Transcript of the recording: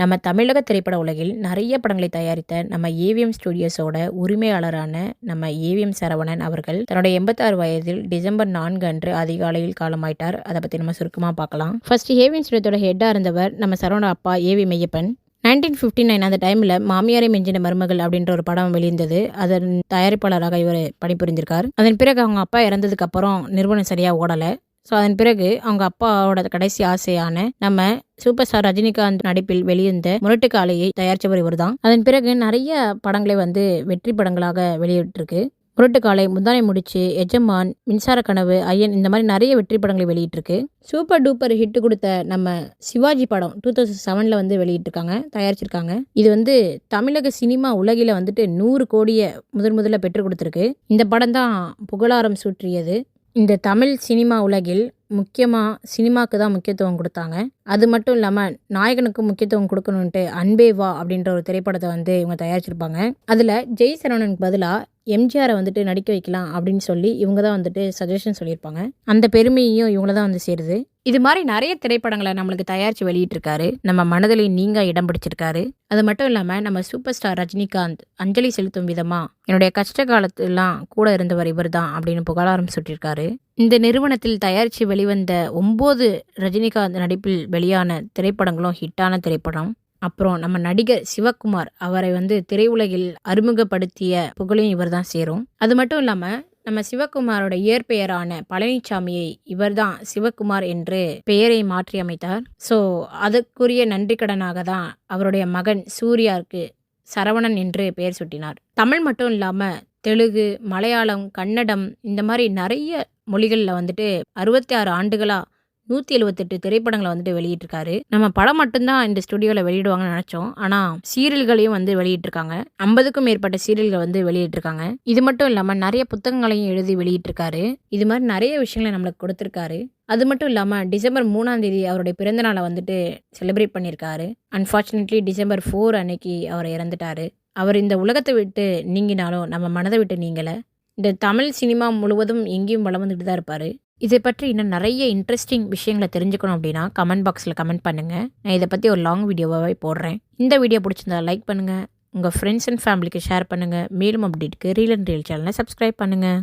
நம்ம தமிழக திரைப்பட உலகில் நிறைய படங்களை தயாரித்த நம்ம ஏவிஎம் ஸ்டுடியோஸோட உரிமையாளரான நம்ம ஏவிஎம் சரவணன் அவர்கள் தன்னுடைய எண்பத்தாறு வயதில் டிசம்பர் நான்கு அன்று அதிகாலையில் காலமாயிட்டார். அதை பற்றி நம்ம சுருக்கமாக பார்க்கலாம். ஃபர்ஸ்ட் ஏவிஎம் ஸ்டுடியோட ஹெட்டாக இருந்தவர் நம்ம சரவண அப்பா AV Meiyappan nineteen fifty nine அந்த டைமில் மாமியாரை மெஞ்சின மருமகள் அப்படின்ற ஒரு படம் வெளியிருந்தது அதன் தயாரிப்பாளராக இவர் பணிபுரிந்திருக்கார். அதன் பிறகு அவங்க அப்பா இறந்ததுக்கு அப்புறம் நிறுவனம் சரியாக ஓடலை. ஸோ அதன் பிறகு அவங்க அப்பாவோட கடைசி ஆசையான நம்ம சூப்பர் ஸ்டார் ரஜினிகாந்த் நடிப்பில் வெளியிருந்த முரட்டுக்காலையை தயாரித்தவர் இவர் தான் அதன் பிறகு நிறைய படங்களை வந்து வெற்றி படங்களாக வெளியிட்டிருக்கு. முரட்டுக்காலை முந்தானை முடிச்சு எஜமான் மின்சார கனவு ஐயன் இந்த மாதிரி நிறைய வெற்றி படங்களை வெளியிட்டிருக்கு. சூப்பர் டூப்பர் ஹிட் கொடுத்த நம்ம சிவாஜி படம் டூ தௌசண்ட் செவனில் வந்து வெளியிட்டிருக்காங்க தயாரிச்சிருக்காங்க. இது வந்து தமிழக சினிமா உலகில் வந்துட்டு நூறு கோடியை முதன் முதல்ல பெற்றுக் கொடுத்துருக்கு. இந்த படம் தான் புகழாரம் சூற்றியது இந்த தமிழ் சினிமா உலகில் முக்கியமாக சினிமாவுக்கு தான் முக்கியத்துவம் கொடுத்தாங்க. அது மட்டும் இல்லாமல் நாயகனுக்கு முக்கியத்துவம் கொடுக்கணுன்ட்டு அன்பே வா அப்படின்ற ஒரு திரைப்படத்தை வந்து இவங்க தயாரிச்சிருப்பாங்க. அதில் ஜெய் சரவணனுக்கு பதிலாக எம்ஜிஆரை வந்துட்டு நடிக்க வைக்கலாம் அப்படின்னு சொல்லி இவங்க தான் வந்துட்டு சஜஷன் சொல்லியிருப்பாங்க. அந்த பெருமையும் இவங்கள தான் வந்து சேருது. இது மாதிரி நிறைய திரைப்படங்களை நம்மளுக்கு தயாரித்து வெளியிட்டிருக்காரு. நம்ம மனதில் நீங்க இடம் பிடிச்சிருக்காரு. அது மட்டும் இல்லாமல் நம்ம சூப்பர் ஸ்டார் ரஜினிகாந்த் அஞ்சலி செலுத்தும் விதமாக என்னுடைய கஷ்ட காலத்துலாம் கூட இருந்தவர் இவர் தான் அப்படின்னு புகழாரம் சுட்டிருக்காரு இந்த நிறுவனத்தில் தயாரித்து வெளிவந்த ஒம்பது ரஜினிகாந்த் நடிப்பில் வெளியான திரைப்படங்களும் ஹிட்டான திரைப்படம். அப்புறம் நம்ம நடிகர் சிவகுமார் அவரை வந்து திரையுலகில் அறிமுகப்படுத்திய புகழையும் இவர் தான் சேரும். அது மட்டும் இல்லாமல் நம்ம சிவகுமாரோட இயற்பெயரான பழனிசாமியை இவர்தான் சிவகுமார் என்று பெயரை மாற்றி அமைத்தார் ஸோ அதுக்குரிய நன்றிக்கடனாக தான் அவருடைய மகன் சூர்யாவுக்கு சரவணன் என்று பெயர் சூட்டினார். தமிழ் மட்டும் இல்லாமல் தெலுங்கு மலையாளம் கன்னடம் இந்த மாதிரி நிறைய மொழிகளில் வந்துட்டு அறுபத்தி ஆறு ஆண்டுகளாக நூற்றி எழுபத்தெட்டு திரைப்படங்களை வந்துட்டு வெளியிட்டிருக்காரு. நம்ம படம் மட்டும்தான் இந்த ஸ்டுடியோவில் வெளியிடுவாங்கன்னு நினச்சோம். ஆனால் சீரியல்களையும் வந்து வெளியிட்டிருக்காங்க. ஐம்பதுக்கும் மேற்பட்ட சீரியல்கள் வந்து வெளியிட்டிருக்காங்க. இது மட்டும் இல்லாமல் நிறைய புத்தகங்களையும் எழுதி வெளியிட்டிருக்காரு. இது மாதிரி நிறைய விஷயங்களை நம்மளுக்கு கொடுத்துருக்காரு. அது மட்டும் இல்லாமல் டிசம்பர் மூணாம் தேதி அவருடைய பிறந்தநாளை வந்துட்டு செலிப்ரேட் பண்ணியிருக்காரு. அன்ஃபார்ச்சுனேட்லி டிசம்பர் ஃபோர் அன்னைக்கு அவர் இறந்துட்டாரு. அவர் இந்த உலகத்தை விட்டு நீங்கினாலும் நம்ம மனதை விட்டு நீங்கலை. இந்த தமிழ் சினிமா முழுவதும் எங்கேயும் வளம் வந்துட்டு தான் இருப்பார். இதை பற்றி இன்னும் நிறைய இன்ட்ரெஸ்டிங் விஷயங்களை தெரிஞ்சுக்கணும் அப்படின்னா கமெண்ட் பாக்ஸில் கமெண்ட் பண்ணுங்கள் நான் இதை பற்றி ஒரு லாங் வீடியோவாகவே போடுறேன். இந்த வீடியோ பிடிச்சிருந்தா லைக் பண்ணுங்கள் உங்கள் ஃப்ரெண்ட்ஸ் அண்ட் ஃபேமிலிக்கு ஷேர் பண்ணுங்கள் மேலும் அப்டேட்டுக்கு ரீல் அண்ட் ரீல் சேனலை சப்ஸ்கிரைப் பண்ணுங்கள்